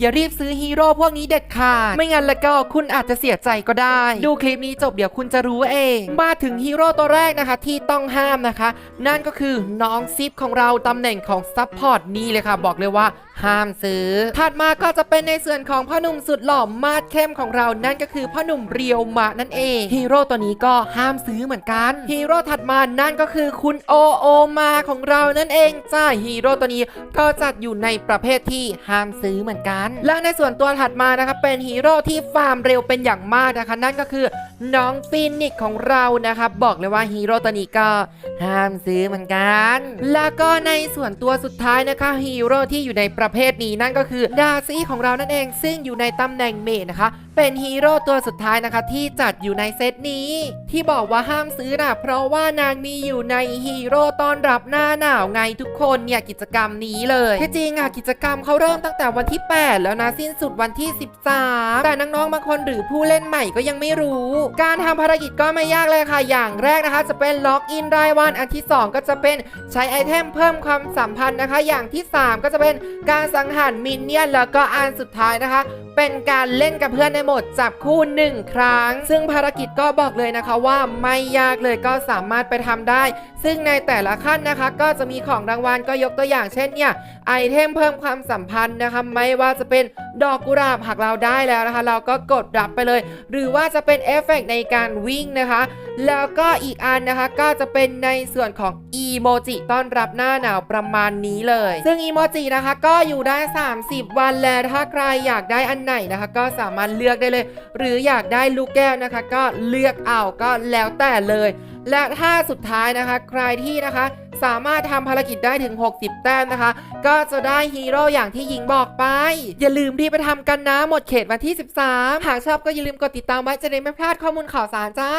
อย่ารีบซื้อฮีโร่พวกนี้เด็ดขาด ไม่งั้นแล้วก็คุณอาจจะเสียใจก็ได้ ดูคลิปนี้จบเดี๋ยวคุณจะรู้เอง มาถึงฮีโร่ตัวแรกนะคะที่ต้องห้ามนะคะ นั่นก็คือน้องซิปของเราตำแหน่งของซัพพอร์ตนี่เลยค่ะ บอกเลยว่า ห้ามซื้อ ถัดมาก็จะเป็นในส่วนของพ่อหนุ่มสุดหล่อมาดเข้มของเรานั่นก็คือพ่อหนุ่มเรียวมะนั่นเองฮีโร่ตัวนี้ก็ห้ามซื้อเหมือนกันฮีโร่ถัดมานั่นก็คือคุณโอโอมาของเรานั่นเองจ้าฮีโร่ตัวนี้ก็จัดอยู่ในประเภทที่ห้ามซื้อเหมือนกัน และในส่วนตัวถัดมานะคะเป็นฮีโร่ที่ฟาร์มเร็วเป็นอย่างมากนะคะ นั่นก็คือน้องฟินนิกของเรานะครับ บอกเลยว่าฮีโร่ตัวนี้ก็ห้ามซื้อเหมือนกัน แล้วก็ในส่วนตัวสุดท้ายนะคะฮีโร่ที่อยู่ในประเภทนี้นั่นก็คือดาซี่ของเรานั่นเองซึ่งอยู่ในตำแหน่งเมดนะคะ เป็นฮีโร่ตัวสุดท้ายนะคะที่จัดอยู่ในเซตนี้ ที่บอกว่าห้ามซื้อนะเพราะว่านางมีอยู่ในฮีโร่ต้อนรับหน้าหนาวไงทุกคนเนี่ยกิจกรรมนี้เลยที่จริงอะกิจกรรมเขาเริ่มตั้งแต่วันที่ 8 แล้วนะสิ้นสุดวันที่ 13 แต่น้องๆบางคนหรือผู้เล่นใหม่ก็ยังไม่รู้ การทำภารกิจก็ไม่ยากเลยค่ะ อย่างแรกนะคะ จะเป็นล็อกอินรายวันอันที่ 2 ก็จะเป็นใช้ไอเทมเพิ่มความสัมพันธ์นะคะ อย่างที่ 3 ก็จะเป็นการสังหารมินเนี่ยนแล้วก็อันสุดท้ายนะคะ เป็นการเล่นกับเพื่อนในโหมดจับคู่หนึ่งครั้ง ซึ่งภารกิจก็บอกเลยนะคะว่าไม่ยากเลยก็สามารถไปทำได้ ซึ่งในแต่ละขั้นนะคะก็จะมีของรางวัลก็ยกตัวอย่างเช่นเนี่ยไอเทมเพิ่มความสัมพันธ์นะคะไม่ว่าจะเป็นดอกกุหลาบหากเราได้แล้วนะคะ เราก็กดรับไปเลย หรือว่าจะเป็นเอฟเฟกต์ในการวิ่งนะคะ แล้วก็อีกอันนะคะก็จะเป็นในส่วนของอีโมจิต้อนรับหน้าหนาวประมาณนี้เลย ซึ่งอีโมจินะคะก็อยู่ได้ 30 วันแล้วถ้าใครอยากได้อันไหนนะคะ ก็สามารถเลือกได้เลย หรืออยากได้ลูกแก้วนะคะ ก็เลือกเอาก็แล้วแต่เลย และถ้าสุดท้ายนะคะ ใครที่นะคะสามารถทำภารกิจได้ถึง 60 แต้มนะคะ ก็จะได้ฮีโร่อย่างที่หญิงบอกไป อย่าลืมรีบไปทำกันนะ หมดเขตวันที่ 13 หากชอบก็อย่าลืมกดติดตามไว้จะได้ไม่พลาดข้อมูลข่าวสารจ้า